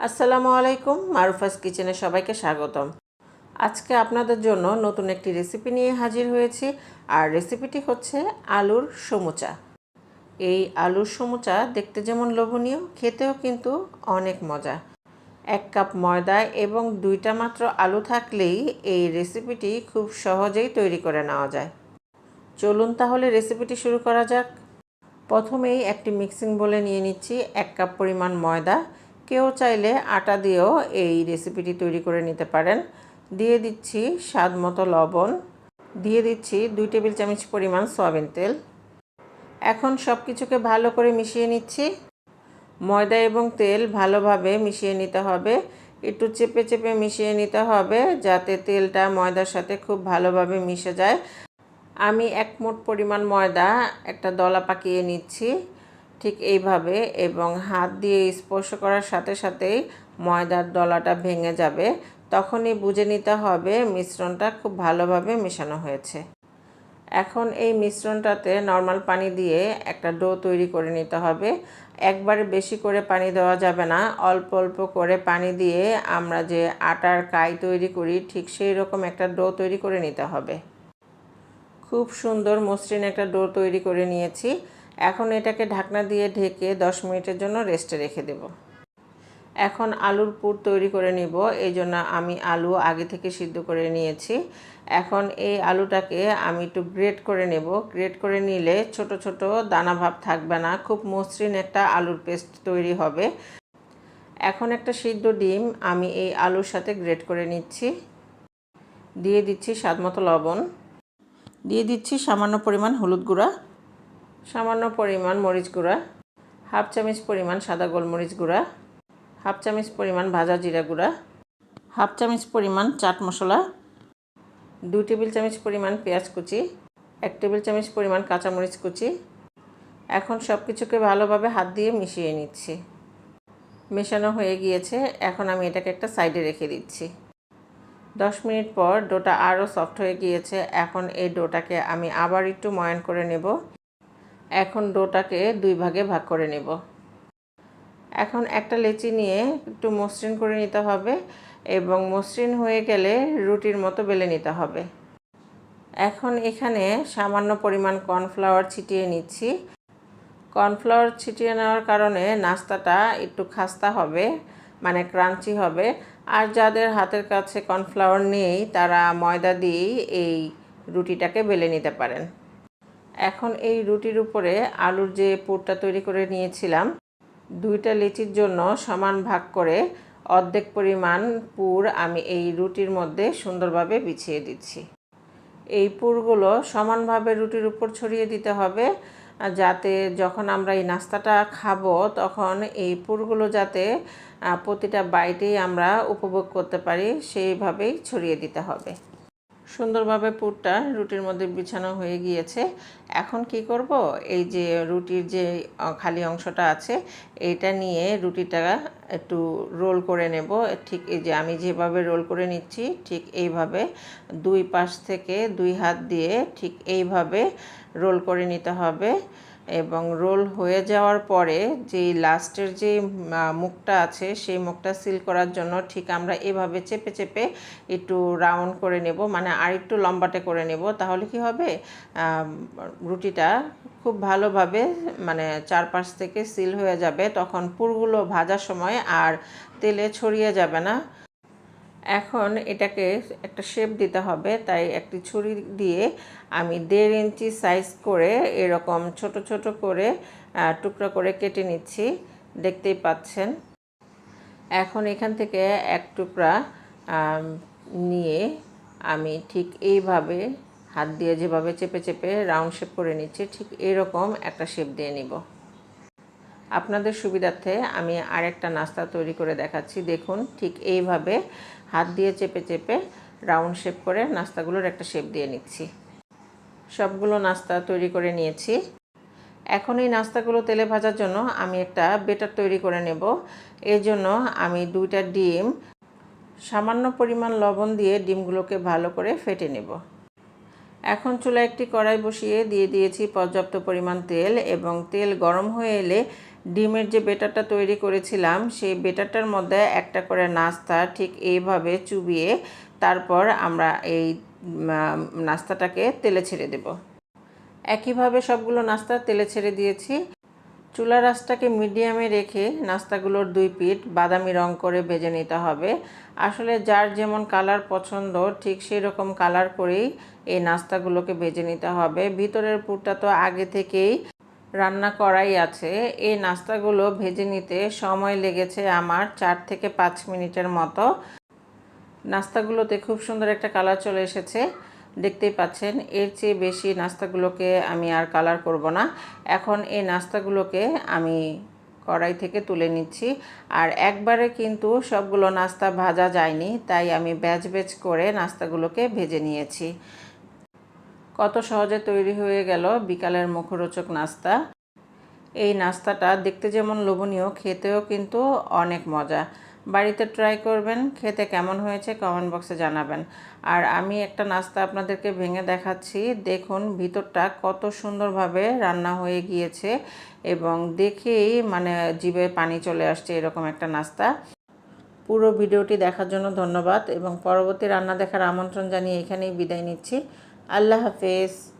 আসসালামু আলাইকুম, মারুফাস কিচেনে সবাইকে স্বাগতম। আজকে আপনাদের জন্য নতুন একটি রেসিপি নিয়ে হাজির হয়েছি, আর রেসিপিটি হচ্ছে আলুর সমুচা। এই আলুর সমুচা দেখতে যেমন লোভনীয়, খেতেও কিন্তু অনেক মজা। এক কাপ ময়দা এবং দুইটা মাত্র আলু থাকলেই এই রেসিপিটি খুব সহজেই তৈরি করে নেওয়া যায়। চলুন তাহলে রেসিপিটি শুরু করা যাক। প্রথমেই একটি মিক্সিং বলে নিয়ে নিচ্ছি এক কাপ পরিমাণ ময়দা কেউ চাইলে আটা দিয়েও এই রেসিপিটি তৈরি করে নিতে পারেন। দিয়ে দিচ্ছি স্বাদ মতো লবণ। দিয়ে দিচ্ছি দুই টেবিল চামচ পরিমাণ সয়াবিন তেল। এখন সব কিছুকে ভালো করে মিশিয়ে নিচ্ছি। ময়দা এবং তেল ভালোভাবে মিশিয়ে নিতে হবে। একটু চেপে চেপে মিশিয়ে নিতে হবে যাতে তেলটা ময়দার সাথে খুব ভালোভাবে মিশে যায়। আমি এক মোট পরিমাণ ময়দা একটা দলা পাকিয়ে নিচ্ছি। ঠিক এইভাবে এবং হাত দিয়ে স্পর্শ করার সাথে সাথেই ময়দার দলাটা ভেঙে যাবে, তখনই বুঝে নিতে হবে মিশ্রণটা খুব ভালোভাবে মেশানো হয়েছে। এখন এই মিশ্রণটাতে নর্মাল পানি দিয়ে একটা ডো তৈরি করে নিতে হবে। একবারে বেশি করে পানি দেওয়া যাবে না, অল্প অল্প করে পানি দিয়ে আমরা যে আটার কাই তৈরি করি, ঠিক সেই রকম একটা ডো তৈরি করে নিতে হবে। খুব সুন্দর মসৃণ একটা ডো তৈরি করে নিয়েছি। এখন এটাকে ঢাকনা দিয়ে ঢেকে 10 মিনিটের জন্য রেস্টে রেখে দেব। এখন আলুর পুর তৈরি করে নিব, এই জন্য আমি আলু আগে থেকে সিদ্ধ করে নিয়েছি। এখন এই আলুটাকে আমি একটু গ্রেট করে নেব। গ্রেট করে নিলে ছোট ছোট দানা ভাব থাকবে না, খুব মসৃণ একটা আলুর পেস্ট তৈরি হবে। এখন একটা সিদ্ধ ডিম আমি এই আলুর সাথে গ্রেট করে নিচ্ছি। দিয়ে দিচ্ছি স্বাদমতো লবণ। দিয়ে দিচ্ছি সামান্য পরিমাণ হলুদ গুঁড়া। সামান্য পরিমাণ মরিচ গুঁড়া, হাফ চামচ পরিমাণ সাদা গোলমরিচ গুঁড়া, হাফ চামচ পরিমাণ ভাজা জিরা গুঁড়া, হাফ চামচ পরিমাণ চাট মশলা, দু টেবিল চামচ পরিমাণ পেঁয়াজ কুচি, এক টেবিল চামচ পরিমাণ কাঁচামরিচ কুচি। এখন সব কিছুকে ভালোভাবে হাত দিয়ে মিশিয়ে নিচ্ছি। মেশানো হয়ে গিয়েছে, এখন আমি এটাকে একটা সাইডে রেখে দিচ্ছি। দশ মিনিট পর ডোটা আরও সফট হয়ে গিয়েছে, এখন এই ডোটাকে আমি আবার একটু ময়ান করে নেব। এখন ডোটাকে দুই ভাগে ভাগ করে নেব। এখন একটা লেচি নিয়ে একটু মসৃণ করে নিতে হবে এবং মসৃণ হয়ে গেলে রুটির মতো বেলে নিতে হবে। এখন এখানে সামান্য পরিমাণ কর্নফ্লাওয়ার ছিটিয়ে নিচ্ছি। কর্নফ্লাওয়ার ছিটিয়ে নেওয়ার কারণে নাস্তাটা একটু খাস্তা হবে মানে ক্রাঞ্চি হবে। আর যাদের হাতের কাছে কর্নফ্লাওয়ার নেই, তারা ময়দা দিয়েই এই রুটিটাকে বেলে নিতে পারেন। এখন এই রুটির উপরে আলুর যে পুরটা তৈরি করে নিয়েছিলাম, দুইটা লিচির জন্য সমান ভাগ করে অর্ধেক পরিমাণ পুর আমি এই রুটির মধ্যে সুন্দরভাবে বিছিয়ে দিচ্ছি। এই পুরগুলো সমানভাবে রুটির উপর ছড়িয়ে দিতে হবে, যাতে যখন আমরা এই নাস্তাটা খাব তখন এই পুরগুলো যাতে প্রতিটা বাইটেই আমরা উপভোগ করতে পারি, সেইভাবেই ছড়িয়ে দিতে হবে। সুন্দরভাবে পুরটা রুটির মধ্যে বিছানো হয়ে গিয়েছে। এখন কি করব? এই যে রুটির যে খালি অংশটা আছে এটা নিয়ে রুটিটা একটু রোল করে নেব। ঠিক এই যে আমি যেভাবে রোল করে নিচ্ছি, ঠিক এইভাবে দুই পাশ থেকে দুই হাত দিয়ে ঠিক এইভাবে রোল করে নিতে হবে। এবং রোল হয়ে যাওয়ার পরে যে লাস্টের যে মুখটা আছে সেই মুখটা সিল করার জন্য ঠিক আমরা এভাবে চেপে চেপে একটু রাউন্ড করে নেব মানে আর একটু লম্বাটে করে নেব। তাহলে কি হবে? রুটিটা খুব ভালোভাবে মানে চারপাশ থেকে সিল হয়ে যাবে। তখন পুরগুলো ভাজার সময় আর তেলে ছড়িয়ে যাবে না। এখন এটাকে একটা শেপ দিতে হবে, তাই একটি ছুরি দিয়ে আমি দেড় ইঞ্চি সাইজ করে এরকম ছোট ছোট করে টুকরো করে কেটে নিচ্ছি, দেখতেই পাচ্ছেন। এখন এখান থেকে এক টুকরা নিয়ে আমি ঠিক এইভাবে হাত দিয়ে যেভাবে চেপে চেপে রাউন্ড শেপ করে নিচ্ছি, ঠিক এরকম একটা শেপ দিয়ে নিব। আপনাদের সুবিধার্থে আমি আরেকটা নাস্তা তৈরি করে দেখাচ্ছি। দেখুন, ঠিক এইভাবে হাত দিয়ে চেপে চেপে রাউন্ড শেপ করে নাস্তাগুলোর একটা শেপ দিয়ে নিচ্ছি। সবগুলো নাস্তা তৈরি করে নিয়েছি। এখন এই নাস্তাগুলো তেলে ভাজার জন্য আমি একটা বেটার তৈরি করে নেব। এই জন্য আমি দুইটা ডিম, সামান্য পরিমাণ লবণ দিয়ে ডিমগুলোকে ভালো করে ফেটে নেব। এখন চুলা একটি কড়াই বসিয়ে দিয়ে দিয়েছি পর্যাপ্ত পরিমাণ তেল এবং তেল গরম হয়ে এলে ডিমের যে বেটারটা তৈরি করেছিলাম, সেই বেটারটার মধ্যে একটা করে নাস্তা ঠিক এইভাবে চুবিয়ে তারপর আমরা এই নাস্তাটাকে তেলে ছেড়ে দেব। একইভাবে সবগুলো নাস্তা তেলে ছেড়ে দিয়েছি। চুলা রাসটাকে মিডিয়ামে রেখে নাস্তাগুলোর দুই পিঠ বাদামি রং করে ভেজে নিতে হবে। আসলে যার যেমন কালার পছন্দ, ঠিক সেই রকম কালার করেই এই নাস্তাগুলোকে ভেজে নিতে হবে। ভিতরের পুরটা তো আগে থেকেই রান্না করাই আছে। এই নাস্তাগুলো ভেজে নিতে সময় লেগেছে আমার চার থেকে পাঁচ মিনিটের মতো। নাস্তাগুলোতে খুব সুন্দর একটা কালার চলে এসেছে। দেখতেই পাচ্ছেন, এর চেয়ে বেশি নাস্তাগুলোকে আমি আর কালার করব না। এখন এই নাস্তাগুলোকে আমি কড়াই থেকে তুলে নিচ্ছি। আর একবারে কিন্তু সবগুলো নাস্তা ভাজা যায়নি, তাই আমি ব্যাচ ব্যাচ করে নাস্তাগুলোকে ভেজে নিয়েছি। কত সহজে তৈরি হয়ে গেল বিকালের মুখরোচক নাস্তা। এই নাস্তাটা দেখতে যেমন লোভনীয়, খেতেও কিন্তু অনেক মজা। বাড়িতে ট্রাই করবেন, খেতে কেমন হয়েছে কমেন্ট বক্সে জানাবেন। আর আমি একটা নাস্তা আপনাদেরকে ভেঙে দেখাচ্ছি। দেখুন, ভিতরটা কত সুন্দরভাবে রান্না হয়ে গিয়েছে এবং দেখেই মানে জিভে পানি চলে আসছে এরকম একটা নাস্তা। পুরো ভিডিওটি দেখার জন্য ধন্যবাদ এবং পরবর্তী রান্না দেখার আমন্ত্রণ জানিয়ে এখানেই বিদায় নিচ্ছি। আল্লাহ হাফেজ।